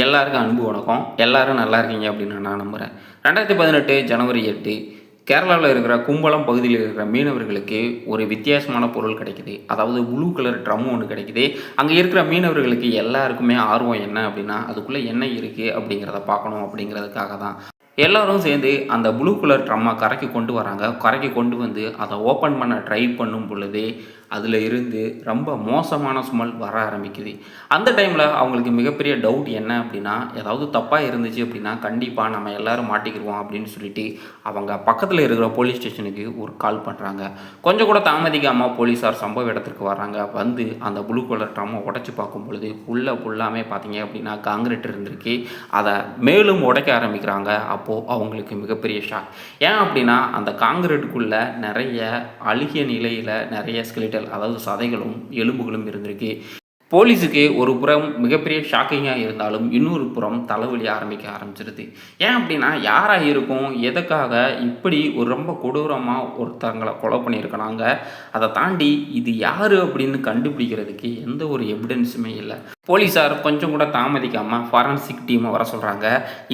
எல்லாருக்கும் அன்பு வணக்கம். எல்லாரும் நல்லா இருக்கீங்க அப்படின்னு நான் நம்புகிறேன் ரெண்டாயிரத்தி பதினெட்டு ஜனவரி எட்டு கேரளாவில் இருக்கிற கும்பலம் பகுதியில் இருக்கிற மீனவர்களுக்கு ஒரு வித்தியாசமான பொருள் கிடைக்குது. அதாவது ப்ளூ கலர் ட்ரம் ஒன்று கிடைக்குது. அங்கே இருக்கிற மீனவர்களுக்கு எல்லாருக்குமே ஆர்வம் என்ன அப்படின்னா அதுக்குள்ளே என்ன இருக்குது அப்படிங்கிறத பார்க்கணும் அப்படிங்கிறதுக்காக தான். எல்லோரும் சேர்ந்து அந்த ப்ளூ கலர் ட்ரம்மை கரைக்கு கொண்டு வராங்க. கரைக்கு கொண்டு வந்து அதை ஓப்பன் பண்ண ட்ரை பண்ணும் பொழுதே அதில் இருந்து ரொம்ப மோசமான ஸ்மெல் வர ஆரம்பிக்குது. அந்த டைமில் அவங்களுக்கு மிகப்பெரிய டவுட் என்ன அப்படின்னா ஏதாவது தப்பாக இருந்துச்சு அப்படின்னா கண்டிப்பாக நம்ம எல்லாரும் மாட்டிக்கிடுவோம் அப்படின்னு சொல்லிட்டு அவங்க பக்கத்தில் இருக்கிற போலீஸ் ஸ்டேஷனுக்கு ஒரு கால் பண்ணுறாங்க கொஞ்சம் கூட தாமதிக்காமல் போலீஸார் சம்பவ இடத்திற்கு வராங்க வந்து அந்த ப்ளூ கலர் ட்ரம்மை உடச்சி பார்க்கும் பொழுது உள்ளே ஃபுல்லாமே பார்த்தீங்க அப்படின்னா காங்கிரீட் இருந்திருக்கு. அதை மேலும் உடைக்க ஆரம்பிக்கிறாங்க. அப்போது அவங்களுக்கு மிகப்பெரிய ஷாக் ஏன் அப்படின்னா அந்த காங்கிரீட்டுக்குள்ளே நிறைய அழுகிய நிலையில் நிறைய ஸ்கெலிட்டல் அதாவது சதைகளும் எலும்புகளும் இருந்திருக்கு. போலீஸுக்கு ஒரு புறம் மிகப்பெரிய ஷாக்கிங்காக இருந்தாலும் இன்னொரு புறம் தலைவலி ஆரம்பிக்க ஆரம்பிச்சிருது. ஏன் அப்படின்னா யாராக இருக்கும் எதுக்காக இப்படி ஒரு ரொம்ப கொடூரமாக ஒருத்தங்களை கொலை பண்ணியிருக்கனாங்க அதை தாண்டி இது யார் அப்படின்னு கண்டுபிடிக்கிறதுக்கு எந்த ஒரு எவிடன்ஸுமே இல்லை. போலீஸார் கொஞ்சம் கூட தாமதிக்காமல் ஃபாரன்சிக் டீமை வர சொல்கிறாங்க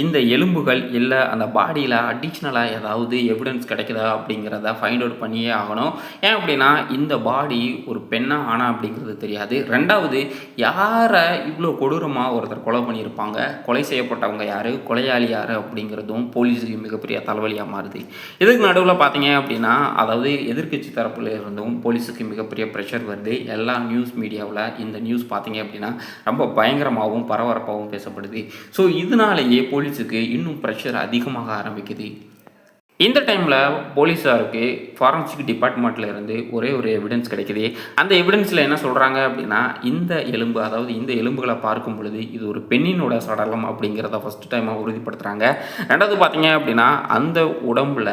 இந்த எலும்புகள் இல்லை அந்த பாடியில் அடிஷ்னலாக ஏதாவது எவிடன்ஸ் கிடைக்குதா அப்படிங்கிறத ஃபைண்ட் அவுட் பண்ணியே ஆகணும். ஏன் அப்படின்னா இந்த பாடி ஒரு பெண்ணா ஆனா அப்படிங்கிறது தெரியாது. ரெண்டாவது யாரை இவ்வளோ கொடூரமாக ஒருத்தர் கொலை பண்ணியிருப்பாங்க? கொலை செய்யப்பட்டவங்க யார்? கொலையாளி யார்? அப்படிங்கிறதும் போலீஸுக்கு மிகப்பெரிய தலைவலியாக மாறுது. இதுக்கு நடுவில் பார்த்தீங்க அப்படின்னா அதாவது எதிர்க்கட்சி தரப்பில் இருந்தும் போலீஸுக்கு மிகப்பெரிய ப்ரெஷர் வருது. எல்லா நியூஸ் மீடியாவில் இந்த நியூஸ் பார்த்தீங்க அப்படின்னா ரொம்ப பயங்கரமாகவும் பரபரப்பாகவும் பேசப்படுது. ஸோ இதனாலேயே போலீஸுக்கு இன்னும் ப்ரெஷர் அதிகமாக ஆரம்பிக்குது. இந்த டைமில் போலீஸாருக்கு ஃபாரன்சிக் டிபார்ட்மெண்ட்டில் இருந்து ஒரே ஒரு எவிடன்ஸ் கிடைக்குது. அந்த எவிடன்ஸில் என்ன சொல்கிறாங்க அப்படின்னா இந்த எலும்பு அதாவது இந்த எலும்புகளை பார்க்கும் பொழுது இது ஒரு பெண்ணினோட சடலம் அப்படிங்கிறத ஃபஸ்ட் டைமாக உறுதிப்படுத்துகிறாங்க ரெண்டாவது பார்த்தீங்க அப்படின்னா அந்த உடம்புல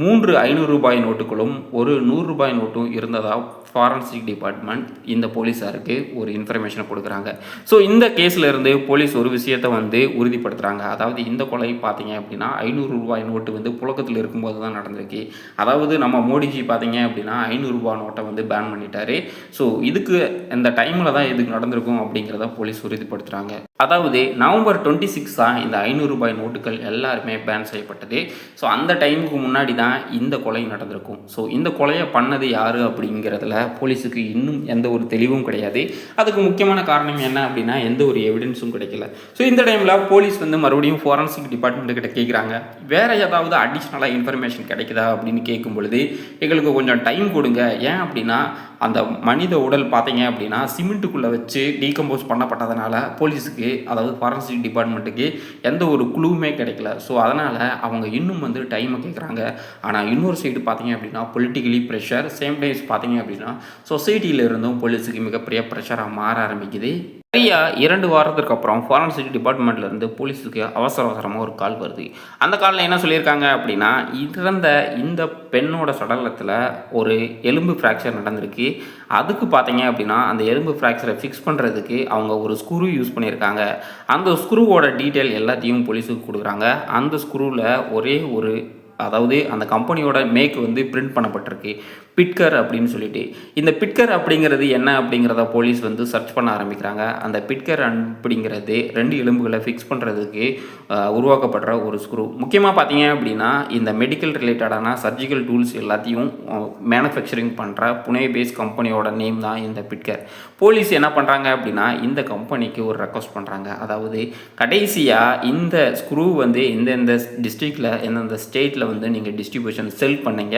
மூன்று ஐநூறு ரூபாய் நோட்டுகளும் ஒரு நூறு ரூபாய் நோட்டும் இருந்ததாக ஃபாரன்சிக் டிபார்ட்மெண்ட் இந்த போலீஸாருக்கு ஒரு இன்ஃபர்மேஷனை கொடுக்குறாங்க. ஸோ இந்த கேஸில் இருந்து போலீஸ் ஒரு விஷயத்தை வந்து உறுதிப்படுத்துகிறாங்க அதாவது இந்த கொலை பார்த்தீங்க அப்படின்னா ஐநூறு ரூபாய் நோட்டு வந்து புழக்கத்தில் இருக்கும்போது தான் நடந்திருக்கு. அதாவது நம்ம மோடிஜி பார்த்தீங்க அப்படின்னா ஐநூறு ரூபாய் நோட்டை வந்து பேன் பண்ணிட்டாரு. ஸோ இதுக்கு இந்த டைமில் தான் இதுக்கு நடந்திருக்கும் அப்படிங்கிறத போலீஸ் உறுதிப்படுத்துகிறாங்க அதாவது நவம்பர் டுவெண்ட்டி சிக்ஸ் தான் இந்த ஐநூறு ரூபாய் நோட்டுகள் எல்லாருமே பேன் செய்யப்பட்டது. ஸோ அந்த டைமுக்கு முன்னாடி முன்னாடி தான் இந்த கொலை நடந்திருக்கும். ஸோ இந்த கொலையை பண்ணது யார் அப்படிங்கிறதுல போலீஸுக்கு இன்னும் எந்த ஒரு தெளிவும் கிடையாது. அதுக்கு முக்கியமான காரணம் என்ன அப்படின்னா எந்த ஒரு எவிடன்ஸும் கிடைக்கல. ஸோ இந்த டைமில் போலீஸ் வந்து மறுபடியும் ஃபாரன்சிக் டிபார்ட்மெண்ட் கிட்ட கேட்குறாங்க வேறு ஏதாவது அடிஷ்னலாக இன்ஃபர்மேஷன் கிடைக்குதா அப்படின்னு கேட்கும் பொழுது எங்களுக்கு கொஞ்சம் டைம் கொடுங்க. ஏன் அப்படின்னா அந்த மனித உடல் பார்த்தீங்க அப்படின்னா சிமெண்ட்டுக்குள்ளே வச்சு டீகம்போஸ் பண்ணப்பட்டதுனால போலீஸுக்கு அதாவது ஃபாரன்சிக் டிபார்ட்மெண்ட்டுக்கு எந்த ஒரு குழுவுமே கிடைக்கல. ஸோ அதனால் அவங்க இன்னும் வந்து டைமை கேட்குறாங்க ஆனால் இன்னொரு சைடு பார்த்தீங்க அப்படின்னா பொலிட்டிக்கலி ப்ரெஷர் சேம் டைம்ஸ் பார்த்தீங்க அப்படின்னா சொசைட்டியில் இருந்தும் போலீஸுக்கு மிகப்பெரிய ப்ரெஷராக மாற ஆரம்பிக்குது. சரியா இரண்டு வாரத்துக்கு அப்புறம் ஃபாரன்சிக் டிபார்ட்மெண்ட்லேருந்து போலீஸுக்கு அவசர அவசரமாக ஒரு கால் வருது. அந்த காலில் என்ன சொல்லியிருக்காங்க அப்படின்னா இறந்த இந்த பெண்ணோட சடலத்தில் ஒரு எலும்பு ஃப்ராக்சர் நடந்திருக்கு. அதுக்கு பார்த்தீங்க அப்படின்னா அந்த எலும்பு ஃப்ராக்சரை ஃபிக்ஸ் பண்ணுறதுக்கு அவங்க ஒரு ஸ்க்ரூ யூஸ் பண்ணியிருக்காங்க. அந்த ஸ்க்ரூவோட டீட்டெயில் எல்லாத்தையும் போலீஸுக்கு கொடுக்குறாங்க. அந்த ஸ்க்ரூவில் ஒரே ஒரு அதாவது அந்த கம்பெனியோட மேக் வந்து பிரிண்ட் பண்ணப்பட்டிருக்கு. பிட்கர் அப்படின்னு சொல்லிட்டு. இந்த பிட்கர் அப்படிங்கிறது என்ன அப்படிங்கிறத போலீஸ் வந்து சர்ச் பண்ண ஆரம்பிக்கிறாங்க. அந்த பிட்கர் அப்படிங்கிறது ரெண்டு எலும்புகளை ஃபிக்ஸ் பண்ணுறதுக்கு உருவாக்கப்படுற ஒரு ஸ்க்ரூ முக்கியமாக பார்த்தீங்க அப்படின்னா இந்த மெடிக்கல் ரிலேட்டடான சர்ஜிக்கல் டூல்ஸ் எல்லாத்தையும் மேனுஃபேக்சரிங் பண்ணுற புனே பேஸ் கம்பெனியோட நேம் தான் இந்த பிட்கர். போலீஸ் என்ன பண்ணுறாங்க அப்படின்னா இந்த கம்பெனிக்கு ஒரு ரெக்வஸ்ட் பண்ணுறாங்க அதாவது கடைசியாக இந்த ஸ்க்ரூ வந்து எந்தெந்த டிஸ்ட்ரிக்டில் எந்தெந்த ஸ்டேட்டில் வந்து நீங்கள் டிஸ்ட்ரிபியூஷன் செல் பண்ணீங்க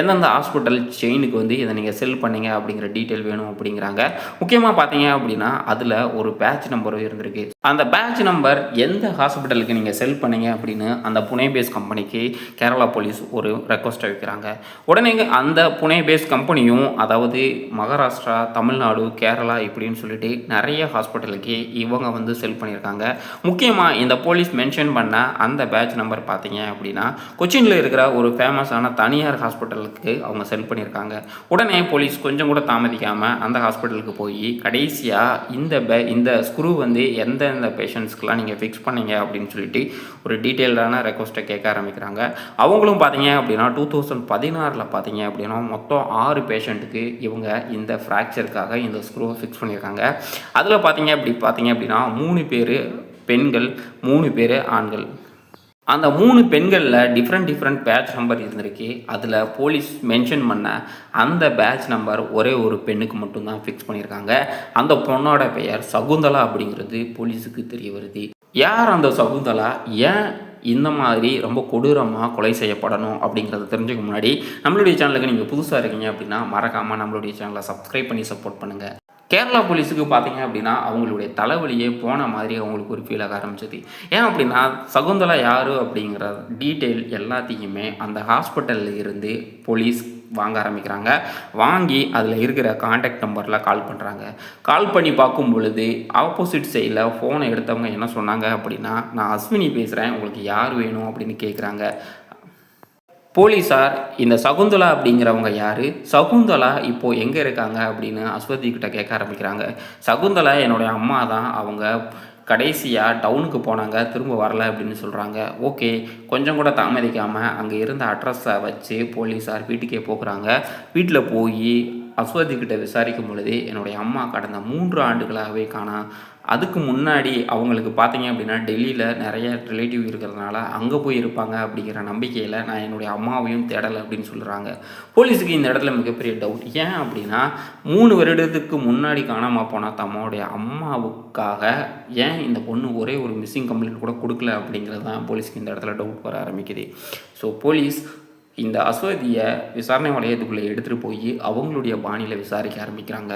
எந்தெந்த ஹாஸ்பிட்டல் செயினுக்கு வந்து இதை நீங்கள் செல் பண்ணீங்க அப்படிங்கிற டீட்டெயில் வேணும் அப்படிங்கிறாங்க. முக்கியமாக பார்த்தீங்க அப்படின்னா அதில் ஒரு பேட்ச் நம்பரும் இருந்திருக்கு. அந்த பேட்ச் நம்பர் எந்த ஹாஸ்பிட்டலுக்கு நீங்கள் செல் பண்ணீங்க அப்படின்னு அந்த புனே பேஸ் கம்பெனிக்கு கேரளா போலீஸ் ஒரு ரெக்வஸ்ட்டை வைக்கிறாங்க உடனே அந்த புனே பேஸ் கம்பெனியும் அதாவது மகாராஷ்டிரா தமிழ்நாடு கேரளா இப்படின்னு சொல்லிட்டு நிறைய ஹாஸ்பிட்டலுக்கு இவங்க வந்து செல் பண்ணியிருக்காங்க. முக்கியமாக இந்த போலீஸ் மென்ஷன் பண்ண அந்த பேட்ச் நம்பர் பார்த்தீங்க அப்படின்னா கொச்சினில் இருக்கிற ஒரு ஃபேமஸான தனியார் ஹாஸ்பிட்டலுக்கு அவங்க செல் பண்ணியிருக்காங்க. உடனே போலீஸ் கொஞ்சம் கூட தாமதிக்காமல் அந்த ஹாஸ்பிட்டலுக்கு போய் கடைசியாக இந்த பே இந்த ஸ்க்ரூ வந்து எந்தெந்த பேஷண்ட்ஸ்க்கெலாம் நீங்கள் ஃபிக்ஸ் பண்ணீங்க அப்படின்னு சொல்லிட்டு ஒரு டீட்டெயில்டான ரெக்வஸ்ட்டை கேட்க ஆரம்பிக்கிறாங்க. அவங்களும் பார்த்தீங்க அப்படின்னா டூ தௌசண்ட் பதினாறில் பார்த்தீங்க அப்படின்னா மொத்தம் ஆறு பேஷண்ட்டுக்கு இவங்க இந்த ஃப்ராக்சருக்காக இந்த ஸ்க்ரூவை ஃபிக்ஸ் பண்ணியிருக்காங்க. அதில் பார்த்தீங்க அப்படி பார்த்தீங்க அப்படின்னா மூணு பேர் பெண்கள் மூணு பேர் ஆண்கள். அந்த மூணு பெண்களில் டிஃப்ரெண்ட் டிஃப்ரெண்ட் பேட்ச் நம்பர் இருந்திருக்கு. அதில் போலீஸ் மென்ஷன் பண்ண அந்த பேட்ச் நம்பர் ஒரே ஒரு பெண்ணுக்கு மட்டும்தான் ஃபிக்ஸ் பண்ணியிருக்காங்க. அந்த பொண்ணோட பெயர் சகுந்தலா அப்படிங்கிறது போலீஸுக்கு தெரிய வருது. யார் அந்த சகுந்தலா? ஏன் இந்த மாதிரி ரொம்ப கொடூரமாக கொலை செய்யப்படணும் அப்படிங்கிறத தெரிஞ்சுக்க முன்னாடி நம்மளுடைய சேனலுக்கு நீங்கள் புதுசாக இருக்கீங்க அப்படின்னா மறக்காமல் நம்மளுடைய சேனலை சப்ஸ்கிரைப் பண்ணி சப்போர்ட் பண்ணுங்கள் கேரளா போலீஸுக்கு பார்த்தீங்க அப்படின்னா அவங்களுடைய தலைவலியே போன மாதிரி அவங்களுக்கு ஒரு ஃபீல் ஆக ஆரம்பிச்சது. ஏன் அப்படின்னா சகுந்தலா யார் அப்படிங்கிற டீட்டெயில் எல்லாத்தையுமே அந்த ஹாஸ்பிட்டலில் இருந்து போலீஸ் வாங்க ஆரம்பிக்கிறாங்க. வாங்கி அதில் இருக்கிற காண்டாக்ட் நம்பரில் கால் பண்ணுறாங்க கால் பண்ணி பார்க்கும் பொழுது ஆப்போசிட் சைடில் ஃபோனை எடுத்தவங்க என்ன சொன்னாங்க அப்படின்னா நான் அஸ்வினி பேசுகிறேன் உங்களுக்கு யார் வேணும்? அப்படின்னு கேட்குறாங்க போலீஸார் இந்த சகுந்தலா அப்படிங்கிறவங்க யார்? சகுந்தலா இப்போது எங்கே இருக்காங்க அப்படின்னு அஸ்வதி கிட்ட கேட்க ஆரம்பிக்கிறாங்க. சகுந்தலா என்னுடைய அம்மா தான். அவங்க கடைசியாக டவுனுக்கு போனாங்க. திரும்ப வரல அப்படின்னு சொல்கிறாங்க ஓகே கொஞ்சம் கூட தாமதிக்காமல் அங்கே இருந்த அட்ரஸை வச்சு போலீஸார் வீட்டுக்கே போகிறாங்க. வீட்டில் போய் அஸ்வதி கிட்ட விசாரிக்கும் பொழுது என்னுடைய அம்மா கடந்த மூன்று ஆண்டுகளாகவே காணா அதுக்கு முன்னாடி அவங்களுக்கு பார்த்தீங்க அப்படின்னா டெல்லியில் நிறைய ரிலேட்டிவ் இருக்கிறதுனால அங்கே போய் இருப்பாங்க அப்படிங்கிற நம்பிக்கையில் நான் என்னுடைய அம்மாவையும் தேடலை அப்படின்னு சொல்கிறாங்க போலீஸுக்கு இந்த இடத்துல மிகப்பெரிய டவுட் ஏன் அப்படின்னா மூணு வருடத்துக்கு முன்னாடி காணாமல் போன தம்முடைய அம்மாவுக்காக ஏன் இந்த பொண்ணு ஒரே ஒரு மிஸ்ஸிங் கம்ப்ளைண்ட் கூட கொடுக்கல அப்படிங்கிறது தான் போலீஸ்க்கு இந்த இடத்துல டவுட் வர ஆரம்பிக்குது. ஸோ போலீஸ் இந்த அஸ்வதியை விசாரணை வளையத்துக்குள்ளே எடுத்துகிட்டு போய் அவங்களுடைய பாணியில் விசாரிக்க ஆரம்பிக்கிறாங்க.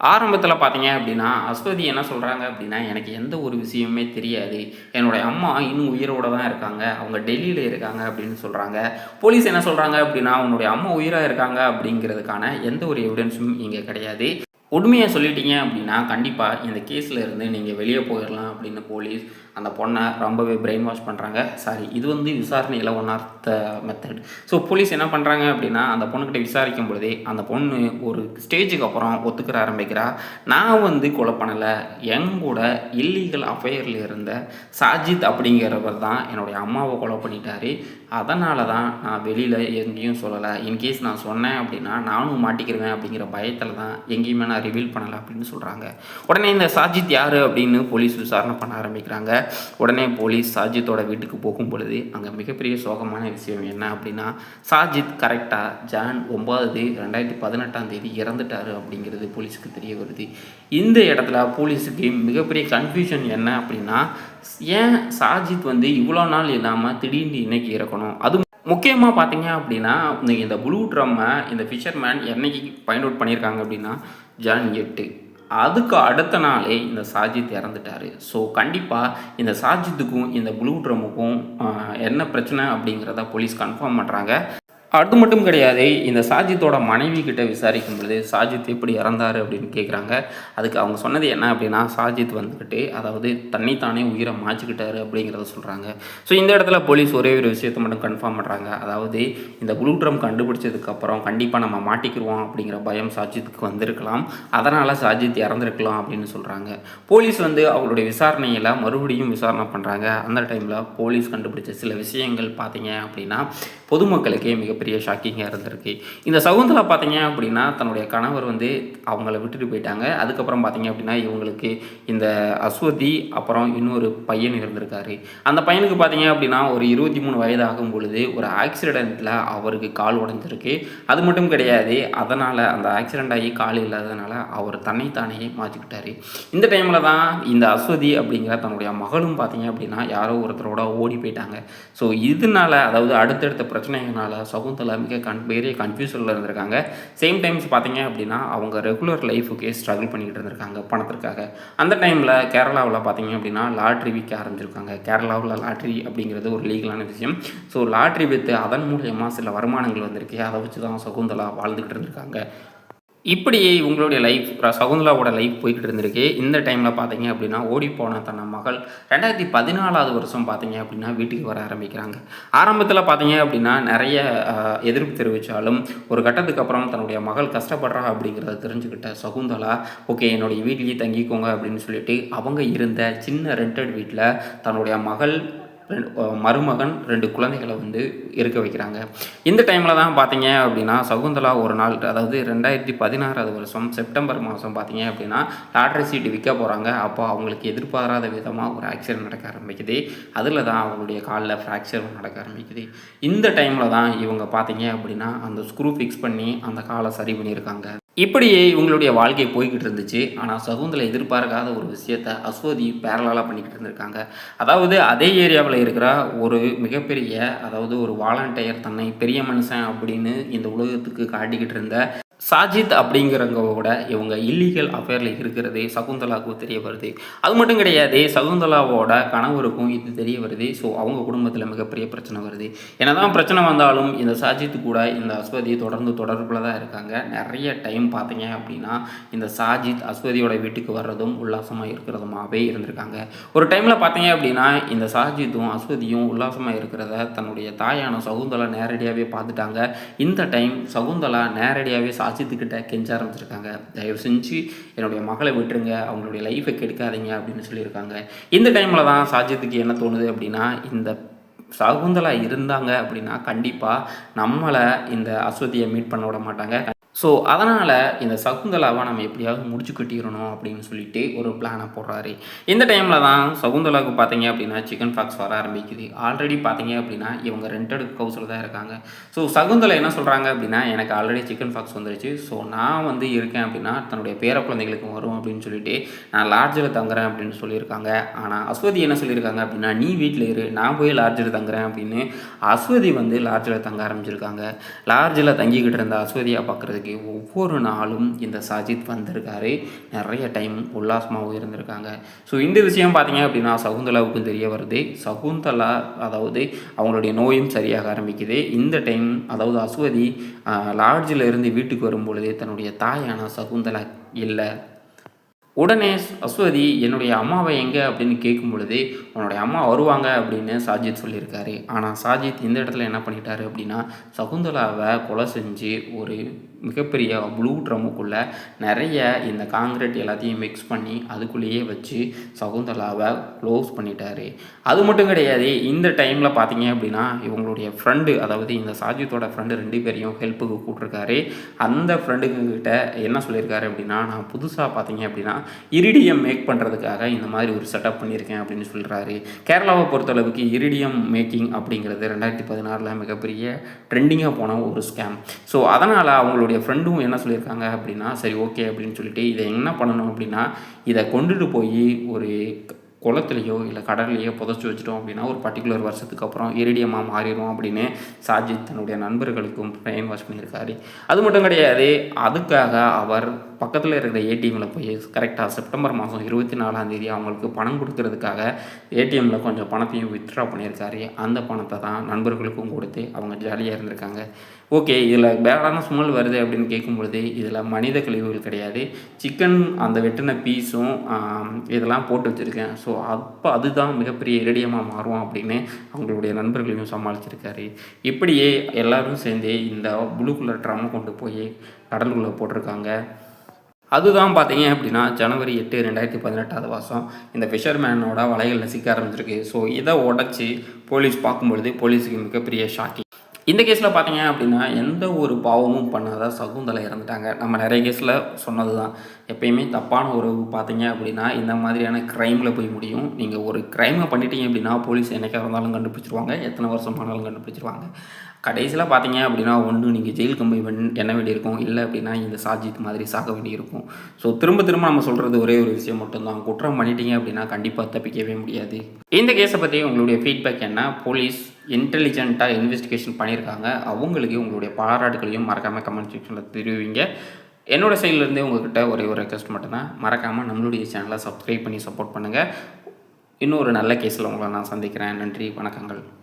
ஆரம்பத்தில் பார்த்தீங்க அப்படின்னா அஸ்வதி என்ன சொல்கிறாங்க அப்படின்னா எனக்கு எந்த ஒரு விஷயமுமே தெரியாது. என்னுடைய அம்மா இன்னும் உயிரோடு தான் இருக்காங்க. அவங்க டெல்லியில் இருக்காங்க அப்படின்னு சொல்கிறாங்க போலீஸ் என்ன சொல்கிறாங்க அப்படின்னா உன்னுடைய அம்மா உயிராக இருக்காங்க அப்படிங்கிறதுக்கான எந்த ஒரு எவிடன்ஸும் இங்கே கிடையாது. உண்மையை சொல்லிட்டீங்க அப்படின்னா கண்டிப்பாக இந்த கேஸில் இருந்து நீங்கள் வெளியே போயிடலாம் அப்படின்னு போலீஸ் அந்த பொண்ணை ரொம்பவே பிரெயின் வாஷ் பண்ணுறாங்க சாரி இது வந்து விசாரணையில் one of the method so police என்ன பண்ணுறாங்க அப்படின்னா அந்த பொண்ணுக்கிட்ட விசாரிக்கும் பொழுதே அந்த பொண்ணு ஒரு ஸ்டேஜுக்கு அப்புறம் ஒத்துக்கிற ஆரம்பிக்கிறா. நான் வந்து கொலை பண்ணலை. என் கூட இல்லீகல் அஃபையரில் இருந்த சாஜித் அப்படிங்கிறவர் தான் என்னுடைய அம்மாவை கொலை பண்ணிட்டாரு. அதனால தான் நான் வெளியில் எங்கேயும் சொல்லலை. இன்கேஸ் நான் சொன்னேன் அப்படின்னா நானும் மாட்டிக்கிறவேன் அப்படிங்கிற பயத்தில் தான் எங்கேயுமே நான் ரிவீல் பண்ணலை அப்படின்னு சொல்கிறாங்க உடனே இந்த சாஜித் யார் அப்படின்னு போலீஸ் விசாரணை பண்ண ஆரம்பிக்கிறாங்க. உடனே போலீஸ் சாஜித்தோட வீட்டுக்கு போகும் பொழுது அங்கே மிகப்பெரிய சோகமான விஷயம் என்ன அப்படின்னா சாஜித் கரெக்டாக ஜான் ஒம்பது ரெண்டாயிரத்தி பதினெட்டாம் தேதி இறந்துட்டாரு அப்படிங்கிறது போலீஸுக்கு தெரிய வருது. இந்த இடத்துல போலீஸுக்கு மிகப்பெரிய கன்ஃபியூஷன் என்ன அப்படின்னா ஏன் சாஜித் வந்து இவ்வளோ நாள் இல்லாமல் திடீர்னு இன்னைக்கு இறக்கணும்? அது முக்கியமாக பார்த்தீங்க அப்படின்னா இந்த இந்த ப்ளூ ட்ரம்மை இந்த ஃபிஷர்மேன் என்னைக்கு ஃபைண்ட் அவுட் பண்ணியிருக்காங்க அப்படின்னா ஜான் எட்டு. அதுக்கு அடுத்த நாளே இந்த சாஜித் இறந்துட்டார். ஸோ கண்டிப்பாக இந்த சாஜித்துக்கும் இந்த ப்ளூ ட்ரம்முக்கும் என்ன பிரச்சனை அப்படிங்கிறத போலீஸ் கன்ஃபார்ம் பண்ணுறாங்க அது மட்டும் கிடையாது இந்த சாஜித்தோட மனைவி கிட்ட விசாரிக்கும் பொழுது சாஜித் எப்படி இறந்தாரு அப்படின்னு கேட்குறாங்க அதுக்கு அவங்க சொன்னது என்ன அப்படின்னா சாஜித் வந்துக்கிட்டு அதாவது தன்னைத்தானே உயிரை மாய்ச்சிக்கிட்டாரு அப்படிங்கிறத சொல்கிறாங்க ஸோ இந்த இடத்துல போலீஸ் ஒரே ஒரு விஷயத்தை மட்டும் கன்ஃபார்ம் பண்ணுறாங்க அதாவது இந்த ப்ளூ ட்ரம் கண்டுபிடிச்சதுக்கப்புறம் கண்டிப்பாக நம்ம மாட்டிக்கிடுவோம் அப்படிங்கிற பயம் சாஜித்துக்கு வந்திருக்கலாம். அதனால் சாஜித் இறந்துருக்கலாம் அப்படின்னு சொல்கிறாங்க போலீஸ் வந்து அவங்களுடைய விசாரணையில் மறுபடியும் விசாரணை பண்ணுறாங்க அந்த டைமில் போலீஸ் கண்டுபிடிச்ச சில விஷயங்கள் பார்த்தீங்க அப்படின்னா பொதுமக்களுக்கே மிகப்பெரிய ஷாக்கிங்காக இருந்திருக்கு. இந்த சகுந்தலா பார்த்தீங்க அப்படின்னா தன்னுடைய கணவர் வந்து அவங்கள விட்டுட்டு போயிட்டாங்க. அதுக்கப்புறம் பார்த்தீங்க அப்படின்னா இவங்களுக்கு இந்த அஸ்வதி அப்புறம் இன்னொரு பையன் இருந்திருக்காரு. அந்த பையனுக்கு பார்த்தீங்க அப்படின்னா ஒரு இருபத்தி மூணு வயதாகும் பொழுது ஒரு ஆக்சிடெண்ட்டில் அவருக்கு கால் உடஞ்சிருக்கு. அது மட்டும் கிடையாது அதனால் அந்த ஆக்சிடெண்ட் ஆகி கால் இல்லாததுனால அவர் தன்னைத்தானே மாற்றிக்கிட்டாரு இந்த டைமில் தான் இந்த அஸ்வதி அப்படிங்கிற தன்னுடைய மகளும் பார்த்தீங்க அப்படின்னா யாரோ ஒருத்தரோட ஓடி போயிட்டாங்க. ஸோ இதனால அதாவது அடுத்தடுத்த பிரச்சனைகளால் சகுந்தலா மிக கன் பெரிய கன்ஃபியூஷனில் இருந்திருக்காங்க. சேம் டைம்ஸ் பார்த்தீங்க அப்படின்னா அவங்க ரெகுலர் லைஃபுக்கே ஸ்ட்ரகிள் பண்ணிக்கிட்டு இருந்திருக்காங்க பணத்திற்காக. அந்த டைமில் கேரளாவில் பார்த்தீங்க அப்படின்னா லாட்ரி விற்க ஆரம்பிச்சிருக்காங்க. கேரளாவில் லாட்ரி அப்படிங்கிறது ஒரு லீகலான விஷயம். ஸோ லாட்ரி விற்று அதன் மூலயமா சில வருமானங்கள் வந்திருக்கு. அதை வச்சு தான் சகுந்தலா வாழ்ந்துக்கிட்டு இருந்திருக்காங்க. இப்படி இவங்களுடைய லைஃப் சகுந்தலாவோட லைஃப் போய்கிட்டு இருந்திருக்கு. இந்த டைமில் பார்த்தீங்க அப்படின்னா ஓடி போன தன்னை மகள் ரெண்டாயிரத்தி பதினாலாவது வருஷம் பார்த்தீங்க அப்படின்னா வீட்டுக்கு வர ஆரம்பிக்கிறாங்க. ஆரம்பத்தில் பார்த்தீங்க அப்படின்னா நிறைய எதிர்ப்பு தெரிவித்தாலும் ஒரு கட்டத்துக்கு அப்புறம் தன்னுடைய மகள் கஷ்டப்படுறா அப்படிங்கிறத தெரிஞ்சுக்கிட்ட சகுந்தலா ஓகே என்னுடைய வீட்லேயே தங்கிக்கோங்க அப்படின்னு சொல்லிட்டு அவங்க இருந்த சின்ன ரெண்டட் வீட்டில் தன்னுடைய மகள் மருமகன் ரெண்டு குழந்தைகளை வந்து இருக்க வைக்கிறாங்க. இந்த டைமில் தான் பார்த்தீங்க அப்படின்னா சகுந்தலா ஒரு நாள் அதாவது ரெண்டாயிரத்தி பதினாறாவது வருஷம் செப்டம்பர் மாதம் பார்த்தீங்க அப்படின்னா லாட்ரி சீட்டு விற்க போகிறாங்க அப்போ அவங்களுக்கு எதிர்பாராத விதமாக ஒரு ஆக்சிடென்ட் நடக்க ஆரம்பிக்குது. அதில் தான் அவங்களுடைய காலில் ஃப்ராக்சர் நடக்க ஆரம்பிக்குது. இந்த டைமில் தான் இவங்க பார்த்தீங்க அப்படின்னா அந்த ஸ்க்ரூ ஃபிக்ஸ் பண்ணி அந்த காலை சரி பண்ணியிருக்காங்க. இப்படியே இவங்களுடைய வாழ்க்கை போய்கிட்டு இருந்துச்சு ஆனால் சகுந்தலை எதிர்பார்க்காத ஒரு விஷயத்த அஸ்வதி பேரலாக பண்ணிக்கிட்டு இருந்திருக்காங்க அதாவது அதே ஏரியாவில் இருக்கிற ஒரு மிகப்பெரிய அதாவது ஒரு வாலண்டியர் தன்னை பெரிய மனுஷன் அப்படின்னு இந்த உலகத்துக்கு காட்டிக்கிட்டு இருந்த சாஜித் அப்படிங்கிறவங்களோட இவங்க இல்லீகல் அஃபேரில் இருக்கிறது சகுந்தலாவுக்கு தெரிய வருது. அது மட்டும் கிடையாது சகுந்தலாவோட கணவருக்கும் இது தெரிய வருது. ஸோ அவங்க குடும்பத்தில் மிகப்பெரிய பிரச்சனை வருது. என்னதான் பிரச்சனை வந்தாலும் இந்த சாஜித் கூட இந்த அஸ்வதி தொடர்ந்து தொடர்பில் தான் இருக்காங்க. நிறைய டைம் பார்த்தீங்க அப்படின்னா இந்த சாஜித் அஸ்வதியோட வீட்டுக்கு வர்றதும் உல்லாசமாக இருக்கிறதுமாவே இருந்திருக்காங்க. ஒரு டைமில் பார்த்தீங்க அப்படின்னா இந்த சாஜித்தும் அஸ்வதியும் உல்லாசமாக இருக்கிறத தன்னுடைய தாயான சகுந்தலா நேரடியாகவே பார்த்துட்டாங்க. இந்த டைம் சகுந்தலா நேரடியாகவே சாஜித்துக்கிட்ட கெஞ்ச ஆரம்பிச்சிருக்காங்க. தயவு செஞ்சு என்னுடைய மகளை விட்டுருங்க. அவங்களுடைய லைஃபை கெடுக்காதீங்க அப்படின்னு சொல்லியிருக்காங்க. இந்த டைமில் தான் சாஜித்துக்கு என்ன தோணுது அப்படின்னா இந்த சகுந்தலா இருந்தாங்க அப்படின்னா கண்டிப்பாக நம்மளை இந்த அஸ்வதியை மீட் பண்ண விட மாட்டாங்க. ஸோ அதனால் இந்த சகுந்தலாவை நம்ம எப்படியாவது முடிச்சு கட்டிடணும் அப்படின்னு சொல்லிட்டு ஒரு பிளானை போடுறாரு. இந்த டைமில் தான் சகுந்தலாவுக்கு பார்த்தீங்க அப்படின்னா சிக்கன் ஃபாக்ஸ் வர ஆரம்பிக்குது. ஆல்ரெடி பார்த்தீங்க அப்படின்னா இவங்க ரெண்டட் ஹவுஸில் தான் இருக்காங்க. ஸோ சகுந்தலா என்ன சொல்கிறாங்க அப்படின்னா எனக்கு ஆல்ரெடி சிக்கன் ஃபாக்ஸ் வந்துருச்சு. ஸோ நான் வந்து இருக்கேன் அப்படின்னா தன்னுடைய பேர குழந்தைகளுக்கு வரும் அப்படின்னு சொல்லிட்டு நான் லாட்ஜில் தங்குறேன் அப்படின்னு சொல்லியிருக்காங்க. ஆனால் அஸ்வதி என்ன சொல்லியிருக்காங்க அப்படின்னா நீ வீட்டில் இரு நான் போய் லாட்ஜில் தங்குறேன் அப்படின்னு அஸ்வதி வந்து லாட்ஜில் தங்க ஆரம்பிச்சிருக்காங்க. லாட்ஜில் தங்கிக்கிட்டு இருந்த அஸ்வதியாக பார்க்குறதுக்கு ஒவ்வொரு நாளும் இந்த சஜித் வந்திருக்காரு. நிறைய டைம் உல்லாசமாகவும் இருந்திருக்காங்க. ஸோ இந்த விஷயம் பார்த்தீங்க அப்படின்னா சகுந்தலாவுக்கும் தெரிய வருது. சகுந்தலா அதாவது அவங்களுடைய நோயும் சரியாக ஆரம்பிக்குது. இந்த டைம் அதாவது அஸ்வதி லாட்ஜில் இருந்து வீட்டுக்கு வரும்பொழுது தன்னுடைய தாயான சகுந்தலா இல்லை. உடனே அஸ்வதி என்னுடைய அம்மாவை எங்கே? அப்படின்னு கேட்கும் பொழுது உன்னுடைய அம்மா வருவாங்க அப்படின்னு சாஜித் சொல்லியிருக்காரு. ஆனால் சாஜித் இந்த இடத்துல என்ன பண்ணிட்டாரு அப்படின்னா சகுந்தலாவை கொலை செஞ்சு ஒரு மிகப்பெரிய ப்ளூ ட்ரம்முக்குள்ளே நிறைய இந்த காங்கிரீட் எல்லாத்தையும் மிக்ஸ் பண்ணி அதுக்குள்ளேயே வச்சு சகுந்தலாவை க்ளோஸ் பண்ணிட்டாரு. அது மட்டும் கிடையாது இந்த டைமில் பார்த்தீங்க அப்படின்னா இவங்களுடைய ஃப்ரெண்டு அதாவது இந்த சாஜித்தோட ஃப்ரெண்டு ரெண்டு பேரையும் ஹெல்ப்புக்கு கூப்பிட்ருக்காரு அந்த ஃப்ரெண்டுக்கிட்ட என்ன சொல்லியிருக்காரு அப்படின்னா நான் புதுசாக பார்த்தீங்க அப்படின்னா இரிடியம் மேக் பண்ணுறதுக்காக இந்த மாதிரி ஒரு செட்டப் பண்ணியிருக்கேன் அப்படின்னு சொல்கிறாரு கேரளாவை பொறுத்தளவுக்கு இரிடியம் மேக்கிங் அப்படிங்கிறது ரெண்டாயிரத்தி பதினாறில் மிகப்பெரிய ட்ரெண்டிங்காக போன ஒரு ஸ்கேம் ஸோ அதனால் அவங்களுடைய ஃப்ரெண்டும் என்ன சொல்லியிருக்காங்க அப்படின்னா சரி ஓகே அப்படின்னு சொல்லிட்டு இதை என்ன பண்ணணும் அப்படின்னா இதை கொண்டுட்டு போய் ஒரு குளத்துலையோ இல்லை கடல்லையோ புதைச்சி வச்சிட்டோம் அப்படின்னா ஒரு பர்டிகுலர் வருஷத்துக்கு அப்புறம் இரிடியமாக மாறிடும் அப்படின்னு சாஜித் தன்னுடைய நண்பர்களுக்கும் பிரெயின் வாஷ் பண்ணியிருக்காரு. அது மட்டும் கிடையாது அதுக்காக அவர் பக்கத்தில் இருக்கிற ஏடிஎம்மில் போய் கரெக்டாக செப்டம்பர் மாதம் இருபத்தி நாலாந்தேதி அவங்களுக்கு பணம் கொடுக்கறதுக்காக ஏடிஎம்மில் கொஞ்சம் பணத்தையும் வித்ட்ரா பண்ணியிருக்காரு. அந்த பணத்தை தான் நண்பர்களுக்கும் கொடுத்து அவங்க ஜாலியாக இருந்திருக்காங்க. ஓகே இதில் பேடான ஸ்மெல் வருது அப்படின்னு கேட்கும்பொழுது இதில் மனித கழிவுகள் கிடையாது. சிக்கன் அந்த வெட்டின பீஸும் இதெல்லாம் போட்டு வச்சுருக்கேன். ஸோ அப்போ அதுதான் மிகப்பெரிய இரடியமாக மாறும் அப்படின்னு அவங்களுடைய நண்பர்களையும் சமாளிச்சிருக்காரு. இப்படியே எல்லோரும் சேர்ந்து இந்த ப்ளூ கலர் ட்ரம்மை கொண்டு போய் கடலுக்குள்ளே போட்டிருக்காங்க. அதுதான் பார்த்தீங்க அப்படின்னா ஜனவரி எட்டு ரெண்டாயிரத்தி பதினெட்டாவது வருஷம் இந்த ஃபிஷர்மேனோட வலைகளில் சிக்க ஆரம்பிச்சிருக்கு. ஸோ இதை உடச்சி போலீஸ் பார்க்கும்பொழுது போலீஸுக்கு மிகப்பெரிய ஷாக்கிங் இந்த கேஸில் பார்த்தீங்க அப்படின்னா எந்த ஒரு பாவமும் பண்ணாத சகுந்தலை இறந்துட்டாங்க. நம்ம நிறைய கேஸில் சொன்னது தான் எப்பயுமே தப்பான உறவு பார்த்தீங்க அப்படின்னா இந்த மாதிரியான க்ரைமில் போய் முடியும். நீங்கள் ஒரு க்ரைமை பண்ணிட்டீங்க அப்படின்னா போலீஸ் என்னைக்காக இருந்தாலும் கண்டுபிடிச்சிருவாங்க. எத்தனை வருஷம் ஆனாலும் கண்டுபிடிச்சிருவாங்க. கடைசியில் பார்த்தீங்க அப்படின்னா ஒன்று நீங்கள் ஜெயில் போய் என்ன வேண்டியிருக்கும்? இல்லை அப்படின்னா இந்த சாஜித் மாதிரி சாக வேண்டியிருக்கும். ஸோ திரும்ப திரும்ப நம்ம சொல்கிறது ஒரே ஒரு விஷயம் மட்டும்தான். குற்றம் பண்ணிட்டீங்க அப்படின்னா கண்டிப்பாக தப்பிக்கவே முடியாது. இந்த கேஸை பற்றி உங்களுடைய ஃபீட்பேக் என்ன? போலீஸ் இன்டெலிஜென்ட்டாக இன்வெஸ்டிகேஷன் பண்ணியிருக்காங்க. அவங்களுக்கு உங்களுடைய பாராட்டுகளையும் மறக்காமல் கமெண்ட் செக்ஷனில் தெரிவிங்க. என்னோடய சைட்லேருந்தே உங்கள்கிட்ட ஒரே ஒரு ரெக்வஸ்ட் மட்டும்தான். மறக்காமல் நம்மளுடைய சேனலை சப்ஸ்கிரைப் பண்ணி சப்போர்ட் பண்ணுங்கள் இன்னொரு நல்ல கேஸில் உங்களை நான் சந்திக்கிறேன். நன்றி வணக்கங்கள்.